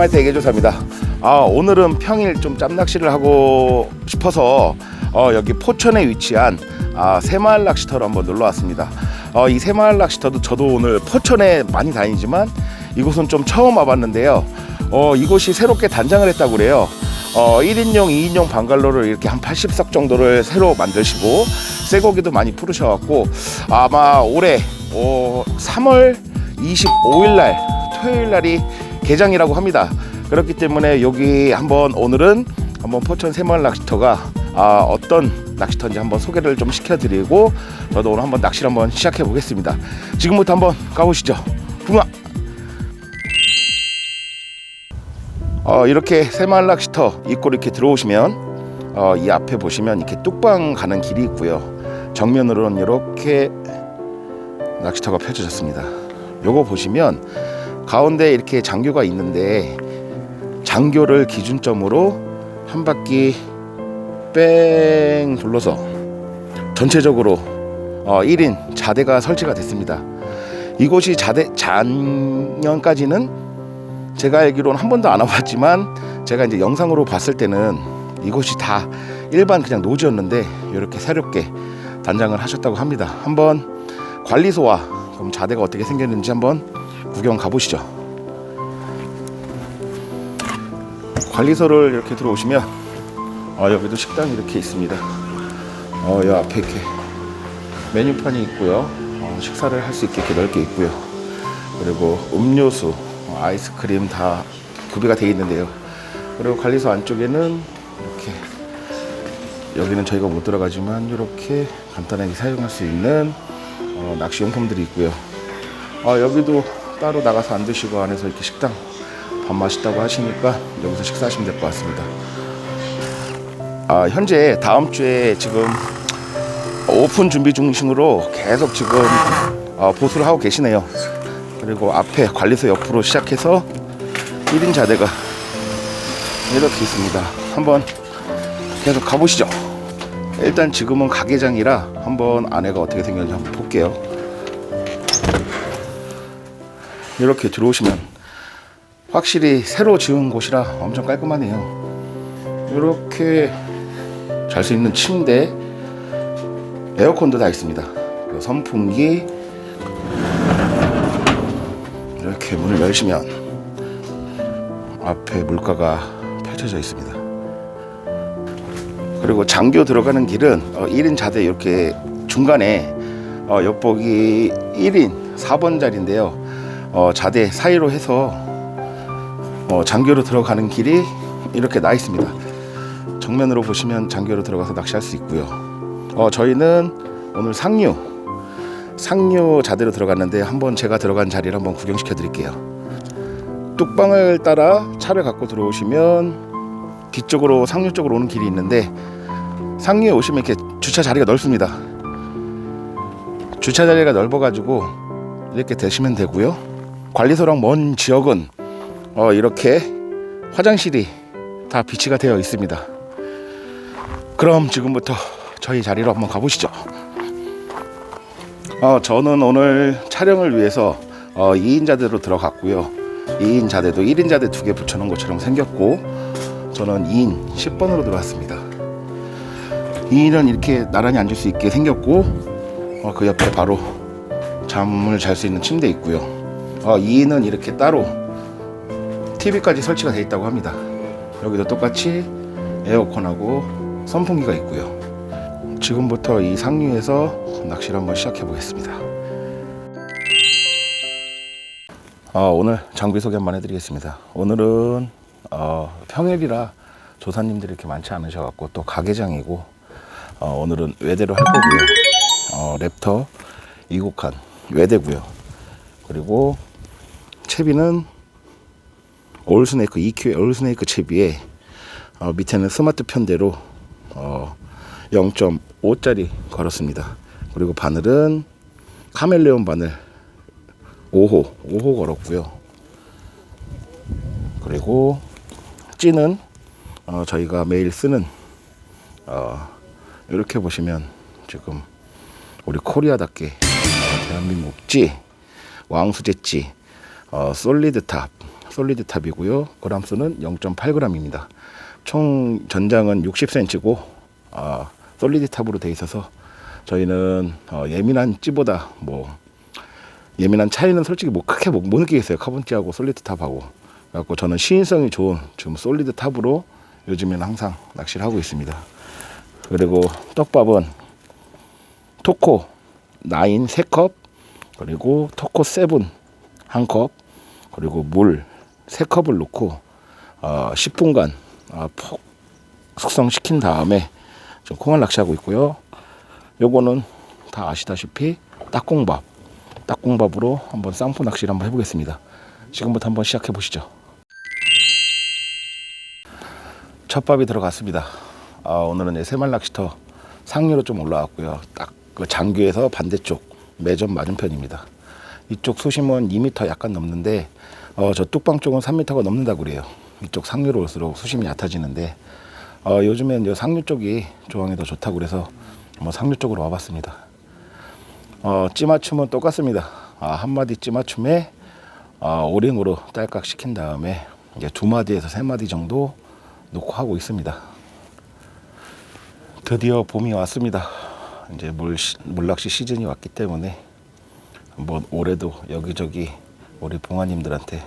꽁할때 애교조사입니다 아 오늘은 평일 좀 짬낚시를 하고 싶어서 어, 여기 포천에 위치한 아, 새마을 낚시터로 한번 놀러 왔습니다. 어, 이 새마을 낚시터도 저도 오늘 포천에 많이 다니지만 이곳은 좀 처음 와봤는데요. 어, 이곳이 새롭게 단장을 했다고 그래요. 어, 1인용, 2인용 방갈로를 이렇게 한 80석 정도를 새로 만드시고 쇠고기도 많이 풀으셔갖고 아마 올해 어, 3월 25일 날 토요일 날이 개장이라고 합니다. 그렇기 때문에 여기 한번 오늘은 한번 포천 새마을 낚시터가 아, 어떤 낚시터인지 한번 소개를 좀 시켜드리고 저도 오늘 한번 낚시를 한번 시작해 보겠습니다. 지금부터 한번 가보시죠. 붕아. 어, 이렇게 새마을 낚시터 입구로 이렇게 들어오시면 어, 이 앞에 보시면 이렇게 뚝방 가는 길이 있고요. 정면으로는 이렇게 낚시터가 펼쳐졌습니다. 요거 보시면 가운데 이렇게 장교가 있는데 장교를 기준점으로 한 바퀴 뺑 둘러서 전체적으로 어, 1인 자대가 설치가 됐습니다. 이곳이 자대 작년까지는 제가 알기로는 한 번도 안 와봤지만 제가 이제 영상으로 봤을 때는 이곳이 다 일반 그냥 노지였는데 이렇게 새롭게 단장을 하셨다고 합니다. 한번 관리소와 그럼 자대가 어떻게 생겼는지 한번 구경 가보시죠. 관리소를 이렇게 들어오시면 어, 여기도 식당이 이렇게 있습니다. 어, 이 앞에 이렇게 메뉴판이 있고요. 어, 식사를 할 수 있게 넓게 있고요. 그리고 음료수, 어, 아이스크림 다 구비가 되어 있는데요. 그리고 관리소 안쪽에는 이렇게 여기는 저희가 못 들어가지만 이렇게 간단하게 사용할 수 있는 어, 낚시 용품들이 있고요. 아, 여기도 따로 나가서 안 드시고 안에서 이렇게 식당 밥 맛있다고 하시니까 여기서 식사하시면 될 것 같습니다. 아, 현재 다음 주에 지금 오픈 준비 중심으로 계속 지금 어, 보수를 하고 계시네요. 그리고 앞에 관리소 옆으로 시작해서 1인 자대가 이렇게 있습니다. 한번 계속 가보시죠. 일단 지금은 가게장이라 한번 안에가 어떻게 생겼는지 한번 볼게요. 이렇게 들어오시면 확실히 새로 지은 곳이라 엄청 깔끔하네요. 이렇게 잘 수 있는 침대, 에어컨도 다 있습니다. 그리고 선풍기 이렇게 문을 열시면 앞에 물가가 펼쳐져 있습니다. 그리고 장교 들어가는 길은 어, 1인 자대 이렇게 중간에 어, 옆복이 1인 4번 자리인데요. 어, 자대 사이로 해서 어, 장교로 들어가는 길이 이렇게 나 있습니다. 정면으로 보시면 장교로 들어가서 낚시할 수 있고요. 어, 저희는 오늘 상류 상류 자대로 들어갔는데 한번 제가 들어간 자리를 한번 구경시켜 드릴게요. 뚝방을 따라 차를 갖고 들어오시면 뒤쪽으로 상류 쪽으로 오는 길이 있는데 상류에 오시면 이렇게 주차 자리가 넓습니다. 주차 자리가 넓어가지고 이렇게 되시면 되고요. 관리소랑 먼 지역은 어, 이렇게 화장실이 다 비치가 되어 있습니다. 그럼 지금부터 저희 자리로 한번 가보시죠. 어, 저는 오늘 촬영을 위해서 어, 2인 자대로 들어갔고요. 2인 자대도 1인 자대 두 개 붙여놓은 것처럼 생겼고 저는 2인 10번으로 들어왔습니다. 2인은 이렇게 나란히 앉을 수 있게 생겼고 어, 그 옆에 바로 잠을 잘 수 있는 침대 있고요. 어, 2인은 이렇게 따로 TV까지 설치가 되어 있다고 합니다. 여기도 똑같이 에어컨하고 선풍기가 있고요. 지금부터 이 상류에서 낚시를 한번 시작해 보겠습니다. 어, 오늘 장비 소개 한번 해드리겠습니다. 오늘은 어, 평일이라 조사님들이 이렇게 많지 않으셔갖고 또 가게장이고 어, 오늘은 외대로 할 거고요. 어, 랩터 2곡한 외대고요. 그리고 채비는 올스네이크 EQ 올스네이크 채비에 어, 밑에는 스마트 편대로 어, 0.5짜리 걸었습니다. 그리고 바늘은 카멜레온 바늘 5호 5호 걸었고요. 그리고 찌는 어, 저희가 매일 쓰는 어, 이렇게 보시면 지금 우리 코리아답게 어, 대한민국 찌 왕수제 찌 어, 솔리드 탑 솔리드 탑이고요. 그람수는 0.8g입니다. 총 전장은 60cm고 아, 솔리드 탑으로 돼 있어서 저희는 어, 예민한 찌보다 뭐 예민한 차이는 솔직히 뭐 크게 못, 못 느끼겠어요. 카본찌하고 솔리드 탑하고. 그래갖고 저는 시인성이 좋은 지금 솔리드 탑으로 요즘에는 항상 낚시를 하고 있습니다. 그리고 떡밥은 토코 9 3컵 그리고 토코 7 1컵 그리고 물 3컵을 넣고 어, 10분간 어, 푹 숙성시킨 다음에 지금 콩알 낚시하고 있고요. 요거는 다 아시다시피 딱콩밥 딱콩밥으로 한번 쌍포 낚시를 한번 해보겠습니다. 지금부터 한번 시작해 보시죠. 첫 밥이 들어갔습니다. 아, 오늘은 새말 낚시터 상류로 좀 올라왔고요. 딱 그 장교에서 반대쪽 매점 맞은편입니다. 이쪽 수심은 2m 약간 넘는데 어, 저 뚝방 쪽은 3m가 넘는다고 그래요. 이쪽 상류로 올수록 수심이 얕아지는데 어, 요즘엔 요 상류 쪽이 조항이 더 좋다고 그래서 뭐 상류 쪽으로 와봤습니다. 어, 찌맞춤은 똑같습니다. 아, 한 마디 찌맞춤에 어, 오링으로 딸깍 시킨 다음에 이제 두 마디에서 세 마디 정도 놓고 하고 있습니다. 드디어 봄이 왔습니다. 이제 물, 시- 물낚시 시즌이 왔기 때문에 한번 올해도 여기저기 우리 봉아님들한테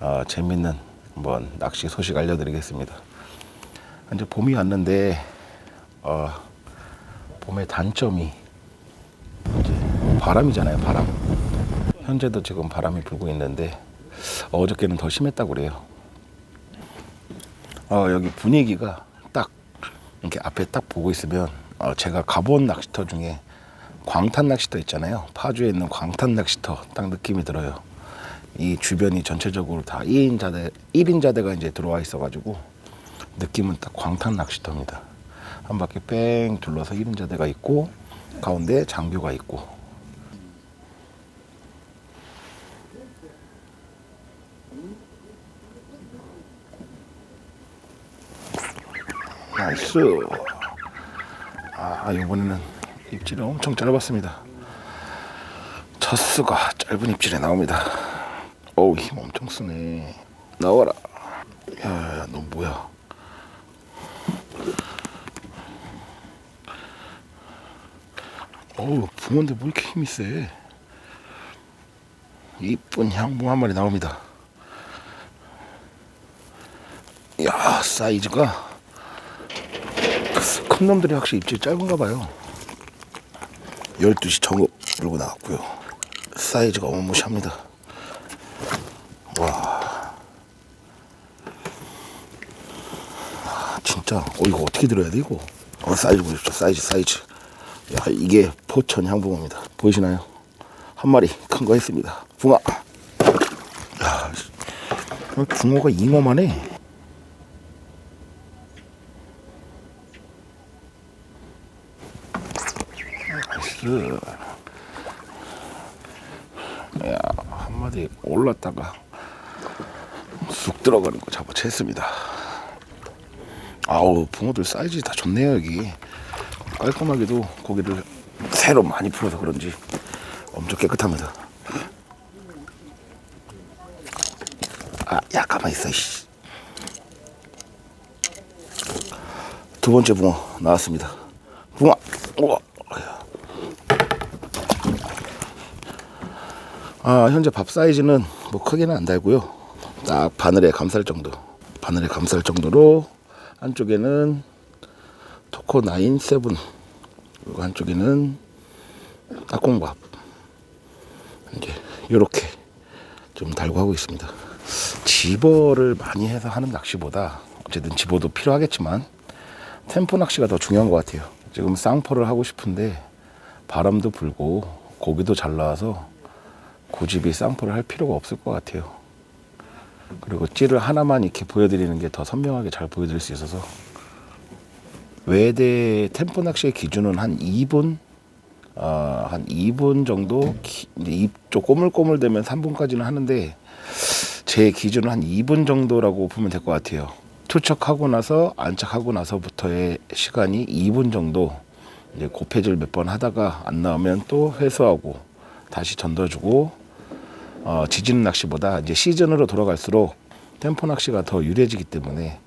어, 재밌는 한번 낚시 소식 알려드리겠습니다. 이제 봄이 왔는데 어, 봄의 단점이 바람이잖아요. 바람. 현재도 지금 바람이 불고 있는데 어저께는 더 심했다고 그래요. 어, 여기 분위기가 딱 이렇게 앞에 딱 보고 있으면 어, 제가 가본 낚시터 중에 광탄 낚시터 있잖아요. 파주에 있는 광탄 낚시터 딱 느낌이 들어요. 이 주변이 전체적으로 다 2인 자대, 1인 자대가 이제 들어와 있어가지고 느낌은 딱 광탄 낚시터입니다. 한 바퀴 뺑 둘러서 1인 자대가 있고 가운데 장교가 있고 나이스. 아, 이번에는 입질이 엄청 짧았습니다. 첫 수가 짧은 입질에 나옵니다. 어우, 힘 엄청 쓰네. 나와라. 야, 야, 너 뭐야? 어우, 붕어인데 뭐 이렇게 힘이 세? 이쁜 향붕 한 마리 나옵니다. 야, 사이즈가 큰 놈들이 확실히 입질이 짧은가 봐요. 12시 정읍 들고 나왔고요. 사이즈가 어마무시합니다. 와. 아, 진짜, 어, 이거 어떻게 들어야 돼, 이거? 어, 사이즈 보십시오. 사이즈, 사이즈. 야, 이게 포천 향붕어입니다. 보이시나요? 한 마리 큰 거 했습니다. 붕어. 야, 씨. 붕어가 잉어만 해. 나이스. 야, 한 마디 올랐다가 쑥 들어가는 거 잡아챘습니다. 아우, 붕어들 사이즈 다 좋네요, 여기. 깔끔하게도 고기를 새로 많이 풀어서 그런지 엄청 깨끗합니다. 아, 야, 가만히 있어, 씨. 두 번째 붕어 나왔습니다. 붕어, 우와. 아, 현재 밥 사이즈는 뭐 크게는 안 달고요. 딱 바늘에 감쌀 정도. 바늘에 감쌀 정도로 한쪽에는 토코 9 7 그리고 한쪽에는 딱콩밥. 이제 요렇게 좀 달고 하고 있습니다. 집어를 많이 해서 하는 낚시보다 어쨌든 집어도 필요하겠지만 템포 낚시가 더 중요한 것 같아요. 지금 쌍포를 하고 싶은데 바람도 불고 고기도 잘 나와서 고집이 쌍포를 할 필요가 없을 것 같아요. 그리고 찌를 하나만 이렇게 보여드리는 게 더 선명하게 잘 보여드릴 수 있어서 외대 템포 낚시의 기준은 한 2분, 어, 한 2분 정도 기- 입쪽 꼬물꼬물 되면 3분까지는 하는데 제 기준은 한 2분 정도라고 보면 될 것 같아요. 투척하고 나서 안착하고 나서부터의 시간이 2분 정도 이제 고패질 몇 번 하다가 안 나오면 또 회수하고 다시 던져주고 어, 지진 낚시보다 이제 시즌으로 돌아갈수록 템포 낚시가 더 유리해지기 때문에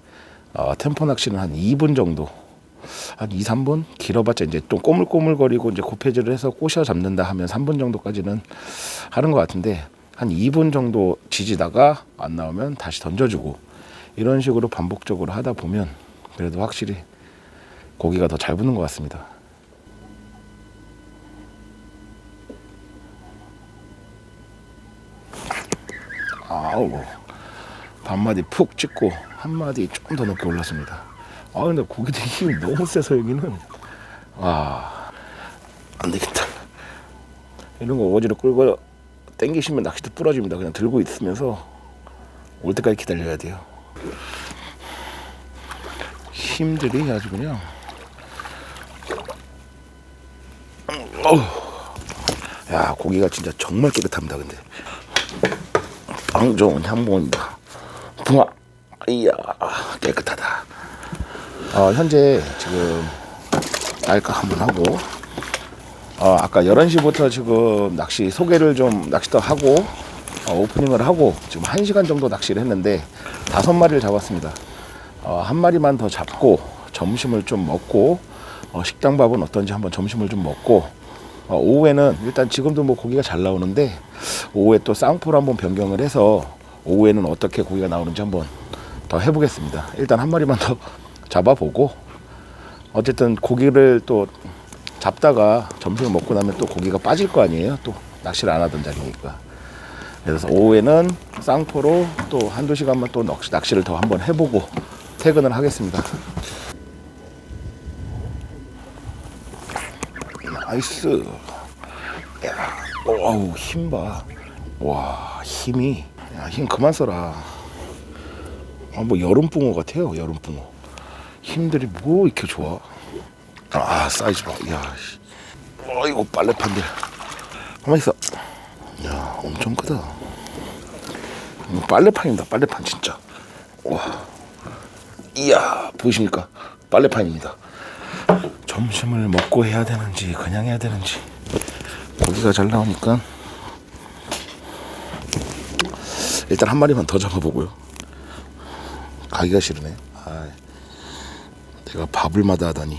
어, 템포 낚시는 한 2분 정도 한 2, 3분 길어봤자 이제 또 꼬물꼬물거리고 이제 고패질을 해서 꼬셔 잡는다 하면 3분 정도까지는 하는 것 같은데 한 2분 정도 지지다가 안 나오면 다시 던져주고 이런 식으로 반복적으로 하다 보면 그래도 확실히 고기가 더 잘 붙는 것 같습니다. 아우 반마디 푹 찍고 한 마디 조금 더 높게 올랐습니다. 아 근데 고기들 힘이 너무 세서 여기는 와안 되겠다. 이런 거 어지로 끌고 당기시면 낚시도 부러집니다. 그냥 들고 있으면서 올 때까지 기다려야 돼요. 힘들이 아주 그냥 어우. 야 고기가 진짜 정말 깨끗합니다. 근데 방종 향봉입니다. 붕아 이야 깨끗하다. 어, 현재 지금 날까 한번 하고 어, 아까 11시부터 지금 낚시 소개를 좀 낚시도 하고 어, 오프닝을 하고 지금 1시간 정도 낚시를 했는데 다섯 마리를 잡았습니다. 어, 한 마리만 더 잡고 점심을 좀 먹고 어, 식당 밥은 어떤지 한번 점심을 좀 먹고 어, 오후에는 일단 지금도 뭐 고기가 잘 나오는데 오후에 또 쌍포로 한번 변경을 해서 오후에는 어떻게 고기가 나오는지 한번 더 해보겠습니다. 일단 한 마리만 더 잡아보고 어쨌든 고기를 또 잡다가 점심을 먹고 나면 또 고기가 빠질 거 아니에요. 또 낚시를 안 하던 자리니까. 그래서 오후에는 쌍포로 또 한두 시간만 또 낚시, 낚시를 더 한번 해보고 퇴근을 하겠습니다. 나이스. 야, 어우, 힘 봐. 와, 힘이. 야, 힘 그만 써라. 아, 뭐 여름 붕어 같아요, 여름 붕어. 힘들이 뭐 이렇게 좋아. 아, 사이즈 봐. 야, 씨. 어이구, 빨래판들. 가만 있어. 야, 엄청 크다. 이거 빨래판입니다, 빨래판 진짜. 와. 이야, 보이십니까? 빨래판입니다. 점심을 먹고 해야 되는지 그냥 해야 되는지 고기가 잘 나오니까 일단 한 마리만 더 잡아보고요. 가기가 싫으네. 아, 내가 밥을 마다 하다니.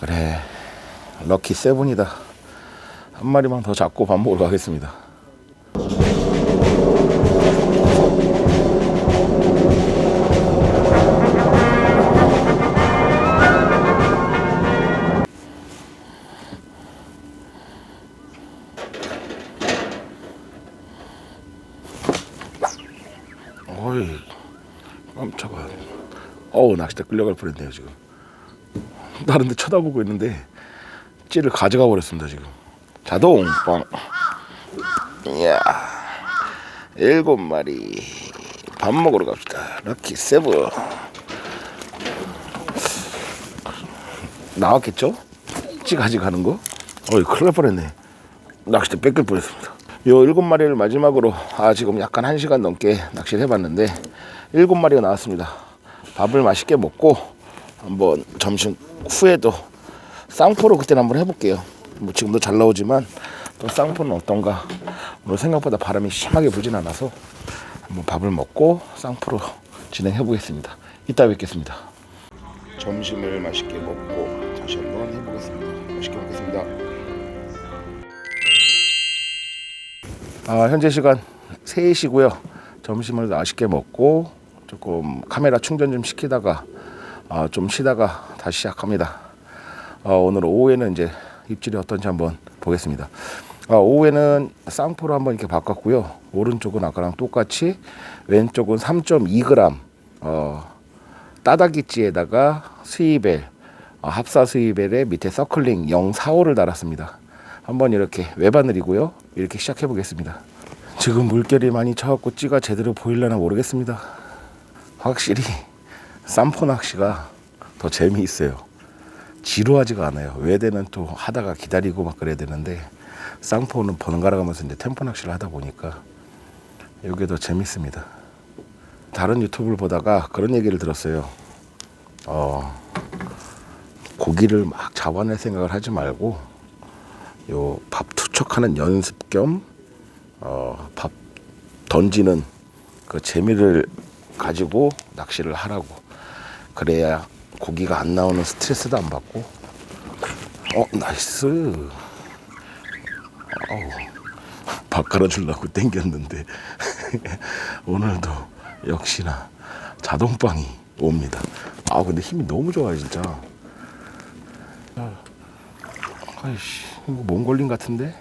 그래, 럭키 세븐이다. 한 마리만 더 잡고 밥 먹으러 가겠습니다. 낚싯대 끌려갈 뻔했네요, 지금. 다른 데 쳐다보고 있는데, 찌를 가져가 버렸습니다, 지금. 자동, 빵. 이야, 일곱 마리. 밥 먹으러 갑시다. 럭키 세븐. 나왔겠죠? 찌 가져가는 거? 어이, 큰일 날 뻔했네. 낚싯대 뺏길 뻔했습니다. 요 일곱 마리를 마지막으로 아 지금 약간 한 시간 넘게 낚시를 해봤는데 일곱 마리가 나왔습니다. 밥을 맛있게 먹고 한번 점심 후에도 쌍포로 그때는 한번 해볼게요. 뭐 지금도 잘 나오지만 또 쌍포는 어떤가 오늘 생각보다 바람이 심하게 불진 않아서 한번 밥을 먹고 쌍포로 진행해 보겠습니다. 이따 뵙겠습니다. 점심을 맛있게 먹고 다시 한번 해보겠습니다. 맛있게 먹겠습니다. 아, 현재 시간 3시고요. 점심을 맛있게 먹고 조금 카메라 충전 좀 시키다가 아, 좀 쉬다가 다시 시작합니다. 아, 오늘 오후에는 이제 입질이 어떤지 한번 보겠습니다. 아, 오후에는 쌍포로 한번 이렇게 바꿨고요. 오른쪽은 아까랑 똑같이 왼쪽은 3.2g 어, 따다기찌에다가 스이벨 어, 합사 스이벨에 밑에 서클링 045를 달았습니다. 한번 이렇게 외바늘이고요. 이렇게 시작해 보겠습니다. 지금 물결이 많이 쳐갖고 찌가 제대로 보일려나 모르겠습니다. 확실히 쌈포 낚시가 더 재미있어요. 지루하지가 않아요. 외대는 또 하다가 기다리고 막 그래야 되는데 쌍포는 번갈아 가면서 이제 템포 낚시를 하다 보니까 이게 더 재밌습니다. 다른 유튜브를 보다가 그런 얘기를 들었어요. 어, 고기를 막 잡아낼 생각을 하지 말고 요 밥 투척하는 연습 겸 어, 던지는 그 재미를 가지고 낚시를 하라고. 그래야 고기가 안 나오는 스트레스도 안 받고. 어 나이스. 어우 밥 갈아주려고 땡겼는데. 오늘도 역시나 자동빵이 옵니다. 아 근데 힘이 너무 좋아요 진짜. 아이씨 이거 몽골린 같은데?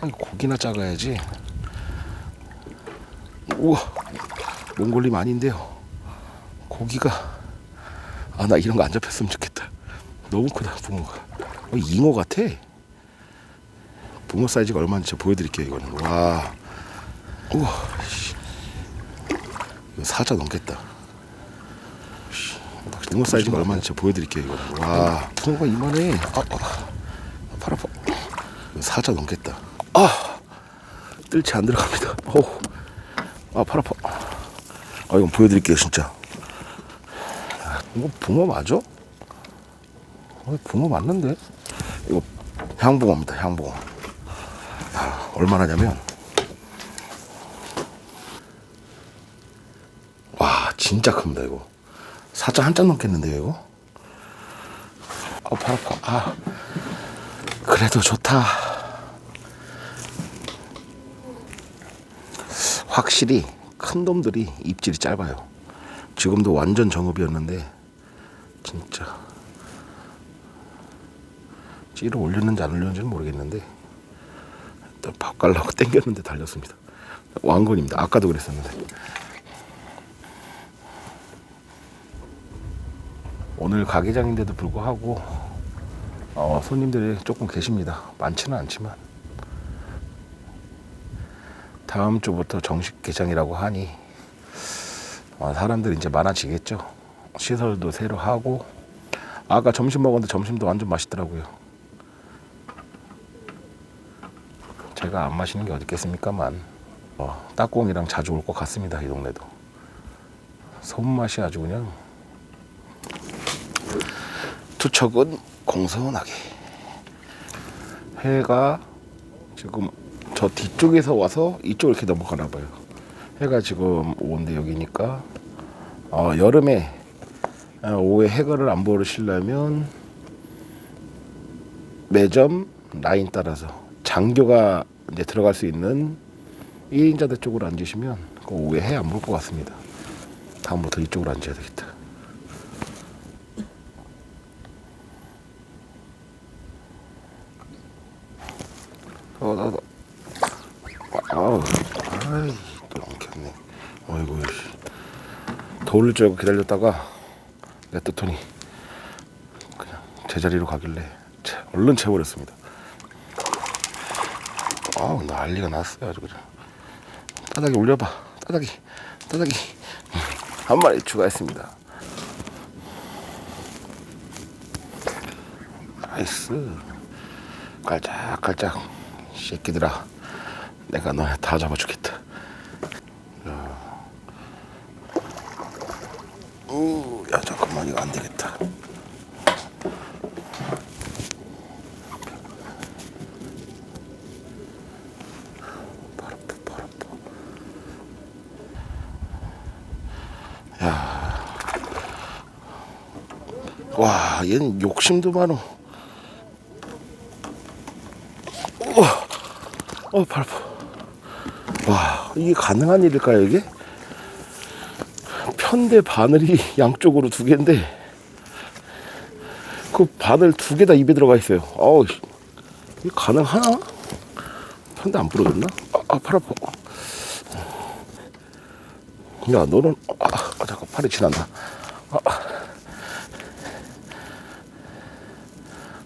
아니 고기나 작아야지 우와 몽골림 아닌데요. 고기가 아 나 이런 거 안 잡혔으면 좋겠다. 너무 크다 붕어가. 어, 잉어 같아. 붕어 사이즈가 얼마인지 제가 보여드릴게요 이거는. 와. 우와 씨. 이거 사자 넘겠다. 씨. 붕어 사이즈가 얼마인지 제가 보여드릴게요 이거는. 와. 붕어가 이만해. 아, 아, 팔 아파 사자 넘겠다. 아! 뜰채 안 들어갑니다. 어우 아 팔 아파. 아 이건 보여드릴게요 진짜. 야, 이거 붕어 맞아? 어, 붕어 맞는데? 이거 향붕어입니다 향붕어 야, 얼마나냐면. 와 진짜 큽니다 이거. 사자 한짝 넘겠는데요 이거? 아 팔 아파. 아 그래도 좋다 확실히 큰 놈들이 입질이 짧아요. 지금도 완전 정읍이었는데 진짜 찌를 올렸는지 안 올렸는지는 모르겠는데 밥 갈라고 땡겼는데 달렸습니다. 왕건입니다. 아까도 그랬었는데 오늘 가게장인데도 불구하고 어, 손님들이 조금 계십니다. 많지는 않지만 다음 주부터 정식 개장이라고 하니 어, 사람들이 이제 많아지겠죠. 시설도 새로 하고 아까 점심 먹었는데 점심도 완전 맛있더라고요. 제가 안 마시는 게 어디 있겠습니까만 어, 딱공이랑 자주 올 것 같습니다. 이 동네도 손맛이 아주 그냥 투척은 공손하게 해가 지금 저 뒤쪽에서 와서 이쪽으로 이렇게 넘어가나 봐요. 해가 지금 오는데 여기니까 어, 여름에 어, 오후에 해가를 안 보시려면 매점 라인 따라서 장교가 이제 들어갈 수 있는 1인자들 쪽으로 앉으시면 그 오후에 해 안 볼 것 같습니다. 다음부터 이쪽으로 앉아야 되겠다. 어, 나, 나. 아우, 아이, 또 넘겼네. 어이구, 씨. 더울릴 줄 알고 기다렸다가 냅뒀더니 그냥 제자리로 가길래 채, 얼른 채워버렸습니다. 아우, 난리가 났어요, 아주 그냥. 따닥이 올려봐. 따닥이, 따닥이. 한 마리 추가했습니다. 나이스. 깔짝깔짝. 이 새끼들아. 내가 너네 다 잡아주겠다. 야. 우, 야 잠깐만 이거 안 되겠다. 와, 얘는 욕심도 많어. 우와. 어, 발 아파. 와, 이게 가능한 일일까요, 이게? 편대 바늘이 양쪽으로 두 개인데, 그 바늘 두 개 다 입에 들어가 있어요. 어우, 씨. 이게 가능하나? 편대 안 부러졌나? 아, 아, 팔 아파. 야, 너는, 아, 아 잠깐, 팔이 지난다. 아,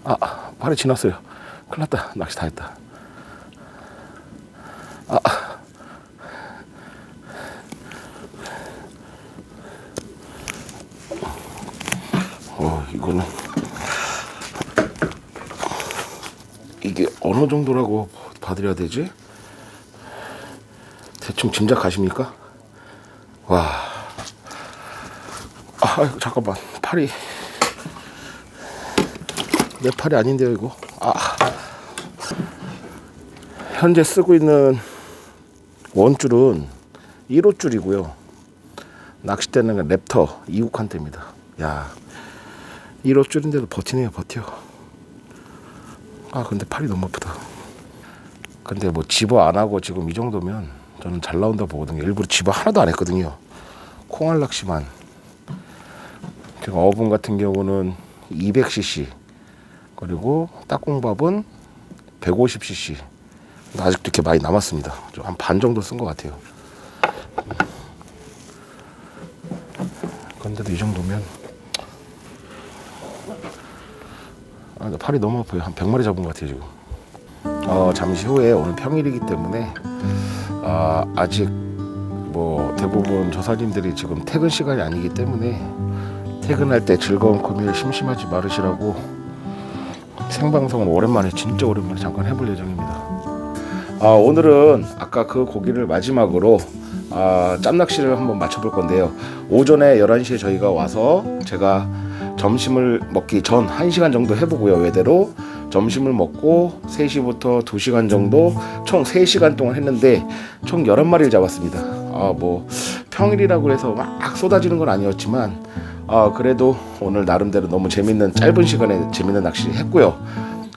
아, 아, 팔이 지났어요. 큰일 났다. 낚시 다 했다. 어, 이거는 이게 어느 정도라고 봐드려야 되지? 대충 짐작하십니까? 와, 아, 잠깐만, 팔이 내 팔이 아닌데요, 이거. 아, 현재 쓰고 있는 원줄은 1호 줄이고요. 낚싯대는 랩터 2국한대입니다. 야, 1호 줄인데도 버티네요, 버텨. 아, 근데 팔이 너무 아프다. 근데 뭐 집어 안 하고 지금 이 정도면 저는 잘 나온다 보거든요. 일부러 집어 하나도 안 했거든요. 콩알 낚시만. 지금 어분 같은 경우는 200cc 그리고 딱공밥은 150cc. 아직도 이렇게 많이 남았습니다. 한 반 정도 쓴 것 같아요. 근데도 이 정도면 아, 근데 팔이 너무 아파요. 한 100마리 잡은 것 같아요 지금. 어, 잠시 후에 오늘 평일이기 때문에 아, 아직 뭐 대부분 조사님들이 지금 퇴근 시간이 아니기 때문에 퇴근할 때 즐거운 금요일 심심하지 말으시라고 생방송을 오랜만에 진짜 오랜만에 잠깐 해볼 예정입니다. 아, 오늘은 아까 그 고기를 마지막으로 아, 짬낚시를 한번 맞춰볼 건데요. 오전에 11시에 저희가 와서 제가 점심을 먹기 전 1시간 정도 해보고요. 외대로 점심을 먹고 3시부터 2시간 정도 총 3시간 동안 했는데 총 11마리를 잡았습니다. 아, 뭐 평일이라고 해서 막 쏟아지는 건 아니었지만 아, 그래도 오늘 나름대로 너무 재밌는 짧은 시간에 재밌는 낚시 했고요.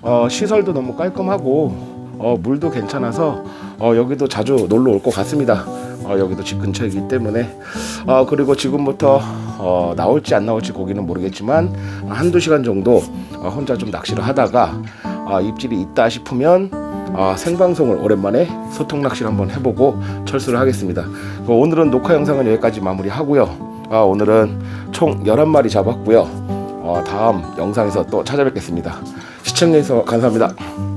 어, 시설도 너무 깔끔하고 어, 물도 괜찮아서 어, 여기도 자주 놀러 올 것 같습니다. 어, 여기도 집 근처이기 때문에 어, 그리고 지금부터 어, 나올지 안 나올지 고기는 모르겠지만 한두 시간 정도 어, 혼자 좀 낚시를 하다가 아, 입질이 있다 싶으면 아, 생방송을 오랜만에 소통 낚시를 한번 해보고 철수를 하겠습니다. 그 오늘은 녹화 영상은 여기까지 마무리하고요. 아, 오늘은 총 11마리 잡았고요. 어, 다음 영상에서 또 찾아뵙겠습니다. 시청해주셔서 감사합니다.